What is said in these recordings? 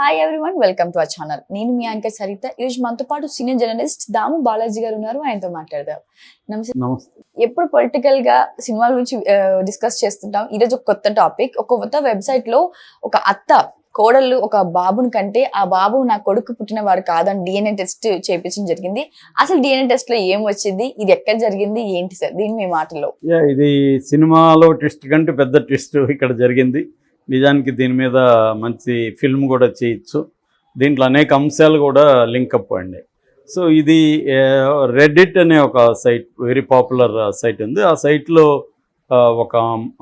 Hi everyone welcome to our channel నేను మీ anchor Saritha. ఈరోజు మనతో పాటు సీనియర్ జర్నలిస్ట్ దాము బాలాజీ గారు ఉన్నారు. ఆయనతో మాట్లాడదాం. నమస్తే. నమస్తే. ఎప్పుడు పొలిటికల్గా సినిమాల గురించి డిస్కస్ చేస్తుంటాం. ఈరోజు ఒక కొత్త టాపిక్ ఒక కొత్త వెబ్సైట్లో ఒక అత్త కోడళ్ళు ఒక బాబుని కంటే ఆ బాబు నా కొడుకు పుట్టినవాడు కాదని డిఎన్ఏ టెస్ట్ చేయించడం జరిగింది. అసలు డిఎన్ఏ టెస్ట్లో ఏం వచ్చింది? ఇది ఎక్కడ జరిగింది? ఏంటి సార్? దీని మీ మాటలో ఇది సినిమాలో ట్విస్ట్ కంటే పెద్ద ట్విస్ట్ ఇక్కడ జరిగింది. నిజానికి దీని మీద మంచి ఫిల్మ్ కూడా చేయొచ్చు. దీంట్లో అనేక అంశాలు కూడా లింకప్ అండి. సో ఇది రెడ్డిట్ అనే ఒక సైట్ వెరీ పాపులర్ సైట్ ఉంది. ఆ సైట్లో ఒక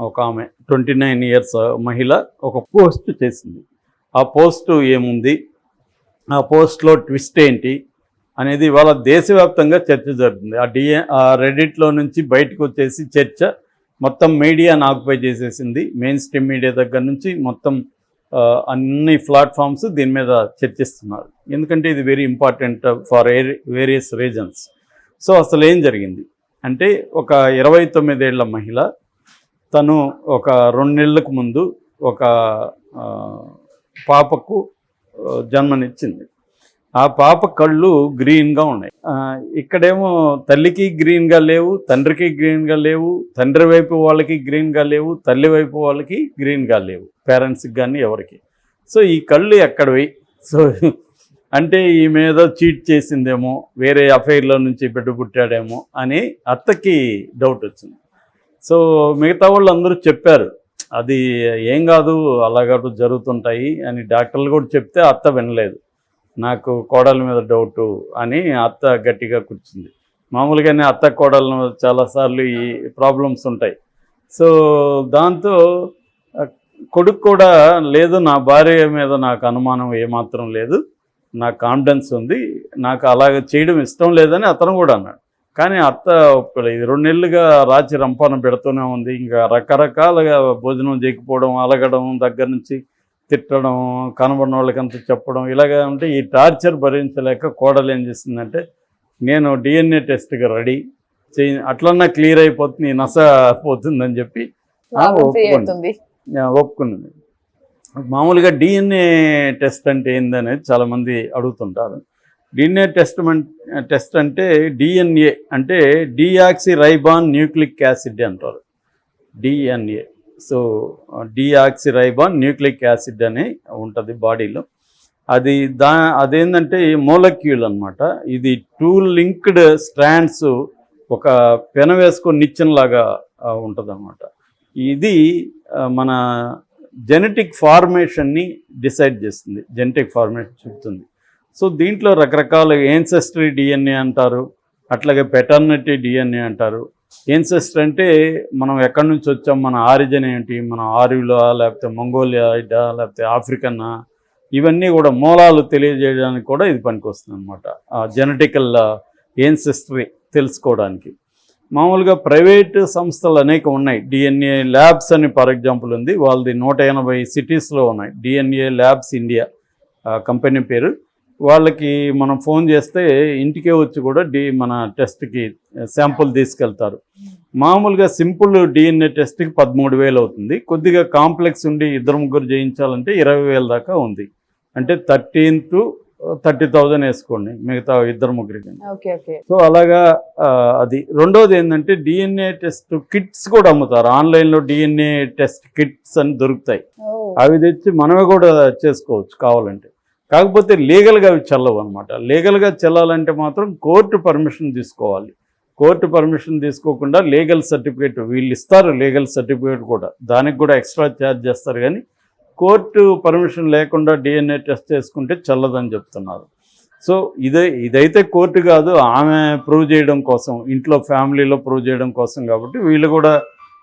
ఒక ఆమె ట్వంటీ నైన్ ఇయర్స్ మహిళ ఒక పోస్ట్ చేసింది. ఆ పోస్ట్ ఏముంది? ఆ పోస్ట్లో ట్విస్ట్ ఏంటి? అనేది ఇవాళ దేశవ్యాప్తంగా చర్చ జరుగుతుంది. ఆ డిఏ ఆ రెడిట్లో నుంచి బయటకు వచ్చేసి చర్చ మొత్తం మీడియాను ఆక్యుపై చేసేసింది. మెయిన్ స్ట్రీమ్ మీడియా దగ్గర నుంచి మొత్తం అన్ని ప్లాట్ఫామ్స్ దీని మీద చర్చిస్తున్నారు. ఎందుకంటే ఇది very important for various reasons so అసలు ఏం జరిగింది? అంటే ఒక ఇరవై తొమ్మిదేళ్ళ మహిళ తను ఒక రెండు నెలలకు ముందు ఒక పాపకు జన్మనిచ్చింది. ఆ పాప కళ్ళు గ్రీన్గా ఉన్నాయి. ఇక్కడేమో తల్లికి గ్రీన్గా లేవు తండ్రికి గ్రీన్గా లేవు తండ్రి వైపు వాళ్ళకి గ్రీన్గా లేవు తల్లి వైపు వాళ్ళకి గ్రీన్గా లేవు పేరెంట్స్కి కానీ ఎవరికి. సో ఈ కళ్ళు ఎక్కడవి? సో అంటే ఈ మీద చీట్ చేసిందేమో వేరే అఫైర్లో నుంచి బిడ్డ పుట్టాడేమో అని అత్తకి డౌట్ వచ్చింది. సో మిగతా వాళ్ళు అందరూ చెప్పారు అది ఏం కాదు అలాగటు జరుగుతుంటాయి అని డాక్టర్లు కూడా చెప్తే అత్త వినలేదు. నాకు కోడల మీద డౌటు అని అత్త గట్టిగా కూర్చుంది. మామూలుగానే అత్త కోడల మీద చాలాసార్లు ఈ ప్రాబ్లమ్స్ ఉంటాయి. సో దాంతో కొడుకు కూడా లేదు నా భార్య మీద నాకు అనుమానం ఏమాత్రం లేదు నాకు కాన్ఫిడెన్స్ ఉంది నాకు అలాగ చేయడం ఇష్టం లేదని అతను కూడా అన్నాడు. కానీ అత్త ఇది రెండు నెలలుగా రాచి రంపాన పెడుతూనే ఉంది. ఇంకా రకరకాలుగా భోజనం చేయకపోవడం అలగడం దగ్గర నుంచి తిట్టడం కనబడిన వాళ్ళకంతా చెప్పడం ఇలాగ ఉంటే ఈ టార్చర్ భరించలేక కోడలు ఏం చేసిందంటే నేను డిఎన్ఏ టెస్ట్కి రెడీ. చేయి అట్లన్నా క్లియర్ అయిపోతుంది ఈ నస పోతుందని చెప్పి ఆ, ఒప్పుకున్నది మామూలుగా డిఎన్ఏ టెస్ట్ అంటే ఏందనేది చాలామంది అడుగుతుంటారు. డిఎన్ఏ టెస్ట్ టెస్ట్ అంటే డిఎన్ఏ అంటే డియాక్సి రైబాన్ న్యూక్లిక్ యాసిడ్ అంటారు. DNA. So deoxyribo nucleic acid అని ఉంటుంది బాడీలో. అది దా అదేంటంటే మోలక్యూల్ అనమాట ఇది టూ లింక్డ్ స్ట్రాండ్స్ ఒక పెన వేసుకొని నిచ్చెనలాగా ఉంటుంది అనమాట ఇది మన జెనెటిక్ ఫార్మేషన్ని డిసైడ్ చేస్తుంది. జెనెటిక్ ఫార్మేషన్ చెప్తుంది. సో దీంట్లో రకరకాల ఏన్సెస్టరీ డిఎన్ఏ అంటారు అట్లాగే పెటర్నిటీ డిఎన్ఏ అంటారు ఏన్సెస్టర్ అంటే మనం ఎక్కడి నుంచి వచ్చాం మన ఆరిజిన్ ఏంటి మన ఆర్యులా లేకపోతే మంగోలియాయిడా లేకపోతే ఆఫ్రికన్నా ఇవన్నీ కూడా మూలాలు తెలియజేయడానికి కూడా ఇది పనికొస్తుంది అనమాట జెనటికల్ ఏన్సెస్టరీ తెలుసుకోవడానికి. మామూలుగా ప్రైవేట్ సంస్థలు అనేక ఉన్నాయి. డిఎన్ఏ ల్యాబ్స్ అని ఫర్ ఎగ్జాంపుల్ ఉంది. వాళ్ళది నూట ఎనభై సిటీస్లో ఉన్నాయి. డిఎన్ఏ ల్యాబ్స్ ఇండియా కంపెనీ పేరు. వాళ్ళకి మనం ఫోన్ చేస్తే ఇంటికే వచ్చి కూడా డి మన టెస్ట్కి శాంపుల్ తీసుకెళ్తారు. మామూలుగా సింపుల్ డిఎన్ఏ టెస్ట్కి పదమూడు వేలు అవుతుంది. కొద్దిగా కాంప్లెక్స్ ఉండి ఇద్దరు ముగ్గురు చేయించాలంటే ఇరవై వేల దాకా ఉంది. అంటే థర్టీన్ టు థర్టీ థౌజండ్ వేసుకోండి మిగతా ఇద్దరు ముగ్గురికి. సో అలాగా అది. రెండోది ఏంటంటే డిఎన్ఏ టెస్ట్ కిట్స్ కూడా అమ్ముతారు. ఆన్లైన్లో డిఎన్ఏ టెస్ట్ కిట్స్ అని దొరుకుతాయి. అవి తెచ్చి మనమే కూడా చేసుకోవచ్చు కావాలంటే. కాకపోతే లీగల్గా అవి చల్లవు అనమాట లీగల్గా చెల్లాలంటే మాత్రం కోర్టు పర్మిషన్ తీసుకోవాలి. కోర్టు పర్మిషన్ తీసుకోకుండా లీగల్ సర్టిఫికేట్ వీళ్ళు ఇస్తారు లీగల్ సర్టిఫికేట్ కూడా. దానికి కూడా ఎక్స్ట్రా ఛార్జ్ చేస్తారు కానీ కోర్టు పర్మిషన్ లేకుండా డిఎన్ఏ టెస్ట్ చేసుకుంటే చల్లదని చెప్తున్నారు. సో ఇదే ఇదైతే కోర్టు కాదు ఆమె ప్రూవ్ చేయడం కోసం ఇంట్లో ఫ్యామిలీలో ప్రూవ్ చేయడం కోసం కాబట్టి వీళ్ళు కూడా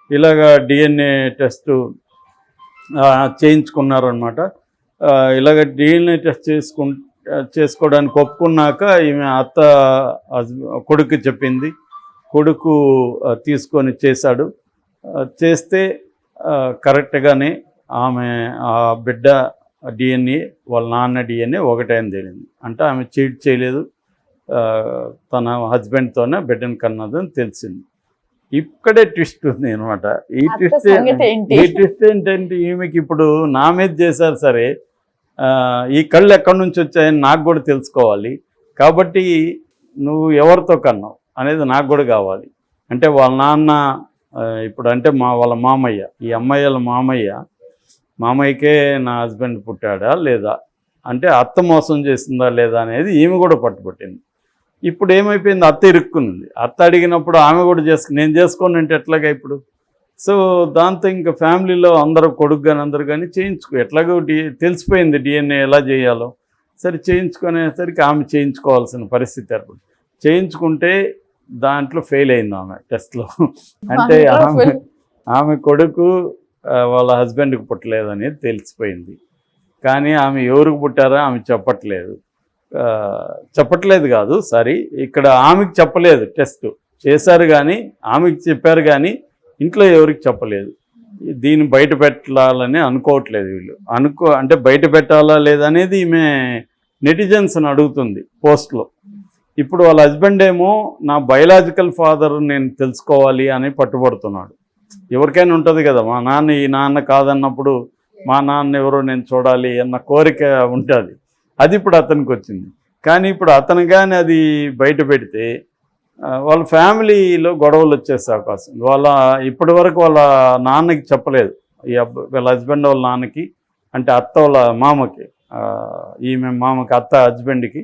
ఇలాగా డిఎన్ఏ టెస్ట్ చేయించుకున్నారనమాట ఇలాగ డిఎన్ఏ టెస్ట్ చేసుకు చేసుకోవడానికి ఒప్పుకున్నాక ఈమె అత్త కొడుకు చెప్పింది. కొడుకు తీసుకొని చేశాడు. చేస్తే కరెక్ట్గానే ఆమె ఆ బిడ్డ డిఎన్ఏ వాళ్ళ నాన్న డిఎన్ఏ ఒకటే అని తేలింది. అంటే ఆమె చీట్ చేయలేదు. తన హస్బెండ్తోనే బిడ్డను కన్నది అని తెలిసింది. ఇక్కడే ట్విస్ట్ ఉంది అనమాట ఈ ట్విస్ట్? ఈ ట్విస్ట్ ఏంటంటే ఈమెకి ఇప్పుడు నా మీద చేశారు సరే ఈ కళ్ళు ఎక్కడి నుంచి వచ్చాయని నాకు కూడా తెలుసుకోవాలి. కాబట్టి నువ్వు ఎవరితో కన్నావు అనేది నాకు కూడా కావాలి. అంటే వాళ్ళ నాన్న ఇప్పుడు అంటే మా వాళ్ళ మామయ్య ఈ అమ్మాయిల మామయ్య మామయ్యకే నా హస్బెండ్ పుట్టాడా లేదా? అంటే అత్త మోసం చేసిందా లేదా అనేది ఈమె కూడా పట్టుబట్టింది. ఇప్పుడు ఏమైపోయింది? అత్త ఇరుక్కునింది. అత్త అడిగినప్పుడు ఆమె కూడా చేసుకు నేను చేసుకోను అంటే ఎట్లాగా ఇప్పుడు? సో దాంతో ఇంకా ఫ్యామిలీలో అందరూ కొడుకు కానీ అందరు కానీ చేయించుకో ఎట్లాగో డి తెలిసిపోయింది డిఎన్ఏ ఎలా చేయాలో. సరే చేయించుకునేసరికి ఆమె చేయించుకోవాల్సిన పరిస్థితి ఏర్పడింది చేయించుకుంటే దాంట్లో ఫెయిల్ అయింది ఆమె టెస్ట్లో. అంటే ఆమె ఆమె కొడుకు వాళ్ళ హస్బెండ్కి పుట్టలేదనేది తెలిసిపోయింది. కానీ ఆమె ఎవరికి పుట్టారో ఆమె చెప్పట్లేదు. చెప్పట్లేదు కాదు సారీ ఇక్కడ ఆమెకి చెప్పలేదు టెస్ట్. చేశారు కానీ ఆమెకి చెప్పారు కానీ ఇంట్లో ఎవరికి చెప్పలేదు. దీన్ని బయట పెట్టాలని అనుకోవట్లేదు వీళ్ళు. అనుకో అంటే బయట పెట్టాలా లేదనేది ఈమె నెటిజన్స్ని అడుగుతుంది పోస్ట్లో. ఇప్పుడు వాళ్ళ హస్బెండ్ ఏమో నా బయలాజికల్ ఫాదర్ నేను తెలుసుకోవాలి అని పట్టుబడుతున్నాడు. ఎవరికైనా ఉంటుంది కదా మా నాన్న ఈ నాన్న కాదన్నప్పుడు మా నాన్న ఎవరో నేను చూడాలి అన్న కోరిక ఉంటుంది. అది ఇప్పుడు అతనికి వచ్చింది. కానీ ఇప్పుడు అతను కానీ అది బయట పెడితే వాళ్ళ ఫ్యామిలీలో గొడవలు వచ్చేసే అవకాశం. ఉంది వాళ్ళ ఇప్పటి వరకు వాళ్ళ నాన్నకి చెప్పలేదు. ఈ అబ్బాయి వీళ్ళ హస్బెండ్ వాళ్ళ నాన్నకి అంటే అత్త వాళ్ళ మామకి ఈమె మామకి అత్త హస్బెండ్కి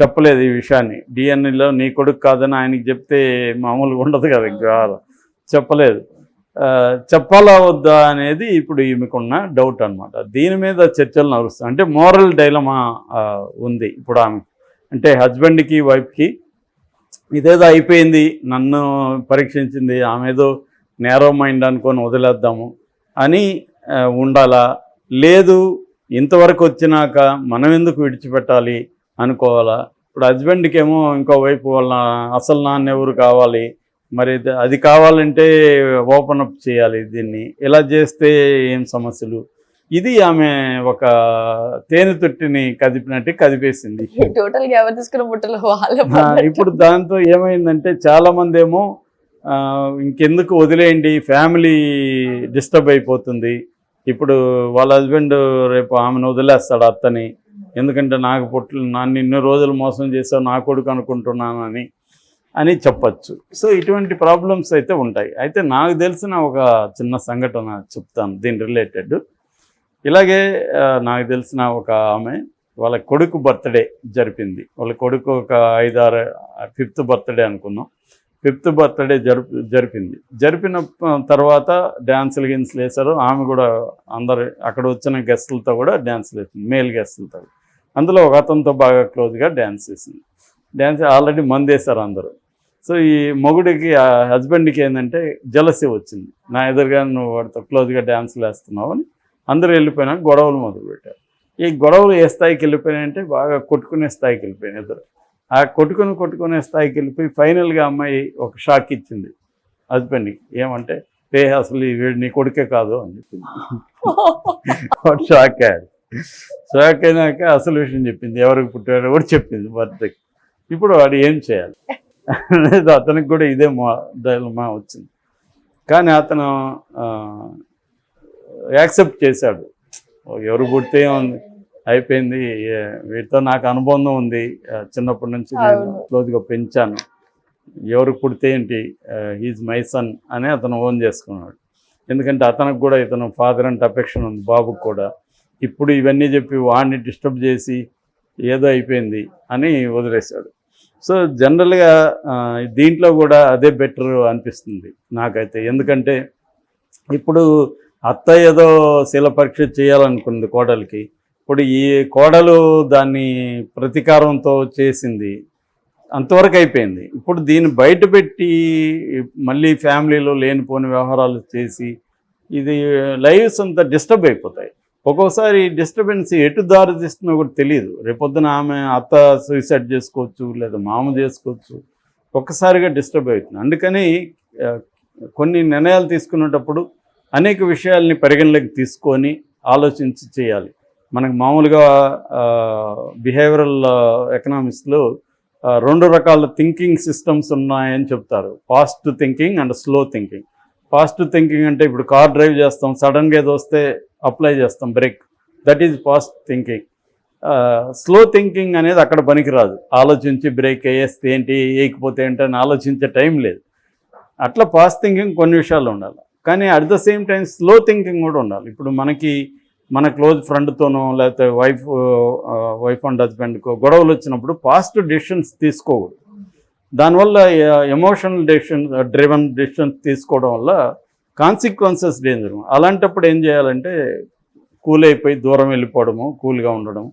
చెప్పలేదు ఈ విషయాన్ని. డిఎన్ఏలో నీ కొడుకు కాదని ఆయనకి చెప్తే మామూలుగా ఉండదు కదా చెప్పలేదు. చెప్పాలా వద్దా అనేది ఇప్పుడు ఈమెకున్న డౌట్ అన్నమాట. దీని మీద చర్చలు నడుస్తాయి. అంటే మోరల్ డైలమా ఉంది. ఇప్పుడు ఆమె అంటే హస్బెండ్కి వైఫ్కి ఇదేదో అయిపోయింది నన్ను పరీక్షించింది ఆమె ఏదో నేరో మైండ్ అనుకొని వదిలేద్దాము అని ఉండాలా? లేదు ఇంతవరకు వచ్చినాక మనం ఎందుకు విడిచిపెట్టాలి అనుకోవాలా? ఇప్పుడు హస్బెండ్కి ఏమో ఇంకో వైపు వాళ్ళ అసలు నాన్న ఎవరు కావాలి? మరి అది కావాలంటే ఓపెన్ అప్ చేయాలి దీన్ని. ఇలా చేస్తే ఏం సమస్యలు? ఇది ఆమె ఒక తేనె తొట్టిని కదిపినట్టు కదిపేసింది. టోటల్గా ఎవరు తీసుకున్న బుట్టలు వాళ్ళే ఆ, పడ్డట్టు. ఇప్పుడు దాంతో ఏమైందంటే చాలా మంది ఏమో ఇంకెందుకు వదిలేయండి ఫ్యామిలీ డిస్టర్బ్ అయిపోతుంది. ఇప్పుడు వాళ్ళ హస్బెండ్ రేపు ఆమెను వదిలేస్తాడు అత్తని. ఎందుకంటే నాకు పుట్ల నన్ను ఇన్ని రోజులు మోసం చేసావు నా కొడుకు అనుకుంటున్నానని అని చెప్పచ్చు. సో ఇటువంటి ప్రాబ్లమ్స్ అయితే ఉంటాయి. అయితే నాకు తెలిసిన ఒక చిన్న సంఘటన చెప్తాను దీని రిలేటెడ్ ఇలాగే నాకు తెలిసిన ఒక ఆమె వాళ్ళ కొడుకు బర్త్డే జరిపింది. వాళ్ళ కొడుకు ఒక ఐదారు ఫిఫ్త్ బర్త్డే అనుకున్నాం. ఫిఫ్త్ బర్త్డే జరుపు జరిపింది. జరిపిన తర్వాత డ్యాన్సులు గిన్సులు వేశారు. ఆమె కూడా అందరు అక్కడ వచ్చిన గెస్టులతో కూడా డ్యాన్సులు వేసింది. మేల్ గెస్టులతో. అందులో ఒక అతనితో బాగా క్లోజ్గా డ్యాన్స్ చేసింది డ్యాన్స్ ఆల్రెడీ మందేశారు అందరూ. సో ఈ మొగుడికి ఆ హస్బెండ్కి ఏంటంటే జలసి వచ్చింది. నా ఎదురుగా నువ్వు వాడితో క్లోజ్గా డ్యాన్సులు వేస్తున్నావు అని అందరూ వెళ్ళిపోయినా గొడవలు మొదలుపెట్టారు ఈ గొడవలు ఏ స్థాయికి వెళ్ళిపోయినాయంటే బాగా కొట్టుకునే స్థాయికి వెళ్ళిపోయినాయి ఇద్దరు. ఆ కొట్టుకుని కొట్టుకునే స్థాయికి వెళ్ళిపోయి ఫైనల్గా అమ్మాయి ఒక షాక్ ఇచ్చింది. హస్బెండ్కి ఏమంటే రే అసలు ఈ వీడు నీ కొడుకే కాదు అని చెప్పింది. షాక్ అయ్యాడు. షాక్ అయినాక అసలు విషయం చెప్పింది. ఎవరికి పుట్టాడో కూడా చెప్పింది బర్త్డేకి ఇప్పుడు వాడు ఏం చేయాలి? అనేది అతనికి కూడా ఇదే మా డైలమా వచ్చింది. కానీ అతను యాక్సెప్ట్ చేశాడు. ఎవరు పుడితే ఉంది. అయిపోయింది. వీటితో నాకు అనుబంధం ఉంది. చిన్నప్పటి నుంచి నేను. క్లోజ్గా పెంచాను. ఎవరు పుడితే ఏంటి? హీజ్ మై సన్ అని అతను ఓన్ చేసుకున్నాడు. ఎందుకంటే అతనికి కూడా ఇతను ఫాదర్ అంటే అఫెక్షన్ ఉంది బాబుకు కూడా. ఇప్పుడు ఇవన్నీ చెప్పి వాడిని డిస్టర్బ్ చేసి ఏదో అయిపోయింది అని వదిలేశాడు. సో జనరల్గా దీంట్లో కూడా అదే బెటర్ అనిపిస్తుంది నాకైతే. ఎందుకంటే ఇప్పుడు అత్త ఏదో శీల పరీక్ష చేయాలనుకుంది కోడలికి. ఇప్పుడు ఈ కోడలు దాన్ని ప్రతీకారంతో చేసింది. అంతవరకు అయిపోయింది. ఇప్పుడు దీన్ని బయటపెట్టి మళ్ళీ ఫ్యామిలీలో లేనిపోని వ్యవహారాలు చేసి ఇది లైవ్స్ అంతా డిస్టర్బ్ అయిపోతాయి. ఒక్కోసారి డిస్టర్బెన్స్ ఎటు దారి తీస్తుందో కూడా తెలియదు. రేపొద్దున ఆమె అత్త సూసైడ్ చేసుకోవచ్చు లేదా మామ చేసుకోవచ్చు. ఒక్కసారిగా డిస్టర్బ్ అవుతుంది. అందుకని కొన్ని నిర్ణయాలు తీసుకునేటప్పుడు అనేక విషయాల్ని పరిగణలోకి తీసుకొని ఆలోచించి చేయాలి. మనకు మామూలుగా బిహేవియరల్ ఎకనామిక్స్లో రెండు రకాల థింకింగ్ సిస్టమ్స్ ఉన్నాయని చెప్తారు. Fast thinking and slow thinking fast thinking అంటే ఇప్పుడు కార్ డ్రైవ్ చేస్తాం సడన్గా ఏదో వస్తే అప్లై చేస్తాం brake that is fast thinking slow thinking అనేది అక్కడ పనికిరాదు. ఆలోచించి బ్రేక్ వేస్తే ఏంటి వేయకపోతే ఏంటి అని ఆలోచించే టైం లేదు. అట్లా ఫాస్ట్ థింకింగ్ కొన్ని విషయాలు ఉండాలి. కానీ at the same time slow thinking కూడా ఉండాలి. ఇప్పుడు మనకి మన క్లోజ్ ఫ్రెండ్తోనో లేకపోతే వైఫ్ వైఫ్ అండ్ హస్బెండ్కో గొడవలు వచ్చినప్పుడు ఫాస్ట్ డెసిషన్స్ తీసుకోకూడదు. దానివల్ల ఎమోషనల్ డెసిషన్ డ్రివన్ డెసిషన్స్ తీసుకోవడం వల్ల కాన్సిక్వెన్సెస్ డేంజర్ అలాంటప్పుడు ఏం చేయాలంటే కూల్ అయిపోయి దూరం వెళ్ళిపోవడము కూల్గా ఉండడం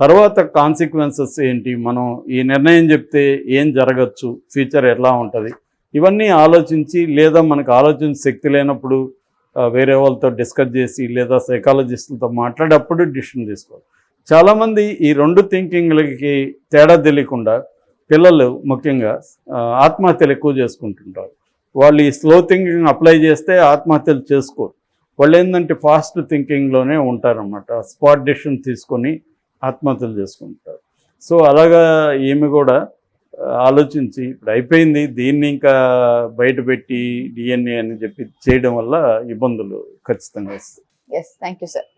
తర్వాత కాన్సిక్వెన్సెస్ ఏంటి? మనం ఈ నిర్ణయం చెప్తే ఏం జరగచ్చు? ఫ్యూచర్ ఎలా ఉంటుంది? ఇవన్నీ ఆలోచించి లేదా మనకు ఆలోచన శక్తి లేనప్పుడు వేరే వాళ్ళతో డిస్కస్ చేసి లేదా సైకాలజిస్టులతో మాట్లాడేటప్పుడు డిసిషన్ తీసుకోవాలి. చాలామంది ఈ రెండు థింకింగ్లకి తేడా తెలియకుండా పిల్లలు ముఖ్యంగా ఆత్మహత్యలు ఎక్కువ చేసుకుంటుంటారు. వాళ్ళు ఈ స్లో థింకింగ్ అప్లై చేస్తే ఆత్మహత్యలు చేసుకోరు. వాళ్ళు ఏంటంటే ఫాస్ట్ థింకింగ్లోనే ఉంటారన్నమాట. స్పాట్ డెసిషన్ తీసుకొని ఆత్మహత్యలు చేసుకుంటారు. సో అలాగా ఏమి కూడా ఆలోచించి ఇప్పుడు అయిపోయింది దీన్ని ఇంకా బయటపెట్టి డిఎన్ఏ అని చెప్పి చేయడం వల్ల ఇబ్బందులు ఖచ్చితంగా వస్తాయి. Yes thank you sir